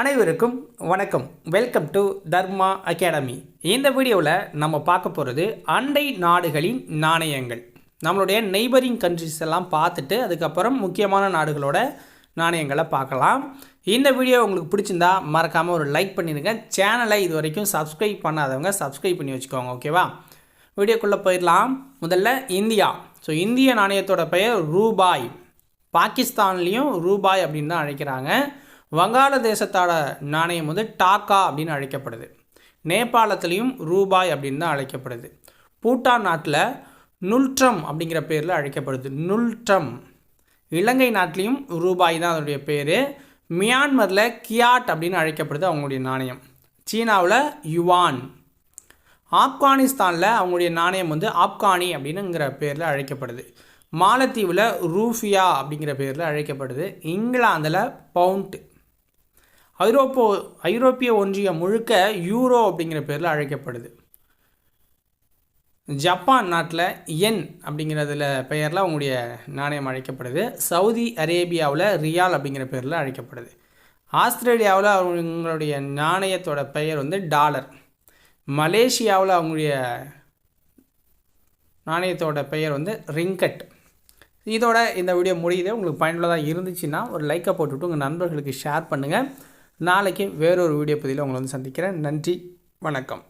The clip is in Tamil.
அனைவருக்கும் வணக்கம். வெல்கம் டு தர்மா அகாடமி இந்த வீடியோவில் நம்ம பார்க்க போகிறது அண்டை நாடுகளின் நாணயங்கள். நம்மளுடைய நெய்பரிங் கண்ட்ரிஸ் எல்லாம் பார்த்துட்டு அதுக்கப்புறம் முக்கியமான நாடுகளோட நாணயங்களை பார்க்கலாம். இந்த வீடியோ உங்களுக்கு பிடிச்சிருந்தா மறக்காமல் ஒரு லைக் பண்ணிடுங்க சேனலை இது வரைக்கும் சப்ஸ்கிரைப் பண்ணாதவங்க சப்ஸ்கிரைப் பண்ணி வச்சுக்கோங்க ஓகேவா வீடியோக்குள்ளே போயிடலாம். முதல்ல இந்தியா. ஸோ இந்திய நாணயத்தோட பெயர் ரூபாய். பாகிஸ்தான்லேயும் ரூபாய் அப்படின்னு தான் அழைக்கிறாங்க. வங்காளதேசத்தோட நாணயம் வந்து டாக்கா அப்படின்னு அழைக்கப்படுது. நேபாளத்துலேயும் ரூபாய் அப்படின்னு தான் அழைக்கப்படுது. பூட்டான் நாட்டில் நுல்ட்ரம் அப்படிங்கிற பேரில் அழைக்கப்படுது. நுல்ட்ரம். இலங்கை நாட்டிலையும் ரூபாய் தான் அதனுடைய பேர். மியான்மரில் கியாட் அப்படின்னு அழைக்கப்படுது அவங்களுடைய நாணயம். சீனாவில் யுவான். ஆப்கானிஸ்தானில் அவங்களுடைய நாணயம் வந்து ஆப்கானி அப்படின்னுங்கிற பேரில் அழைக்கப்படுது. மாலத்தீவில் ரூஃபியா அப்படிங்கிற பேரில் அழைக்கப்படுது. இங்கிலாந்தில் பவுண்ட். ஐரோப்போ ஐரோப்பிய ஒன்றியம் முழுக்க யூரோ அப்படிங்கிற பேரில் அழைக்கப்படுது. ஜப்பான் நாட்டில் என் அப்படிங்கிறதுல பெயரில் அவங்களுடைய நாணயம் அழைக்கப்படுது. சவுதி அரேபியாவில் ரியால் அப்படிங்கிற பேரில் அழைக்கப்படுது. ஆஸ்திரேலியாவில் அவங்களுடைய நாணயத்தோட பெயர் வந்து டாலர். மலேசியாவில் அவங்களுடைய நாணயத்தோட பெயர் வந்து ரிங்கட். இதோட இந்த வீடியோ முடியுது. உங்களுக்கு பயனுள்ளதாக இருந்துச்சுன்னா ஒரு லைக்கை போட்டுவிட்டு உங்கள் நண்பர்களுக்கு ஷேர் பண்ணுங்கள் நாளைக்கு வேறொரு வீடியோ பதிவில் உங்களை வந்து சந்திக்கிறேன். நன்றி. வணக்கம்.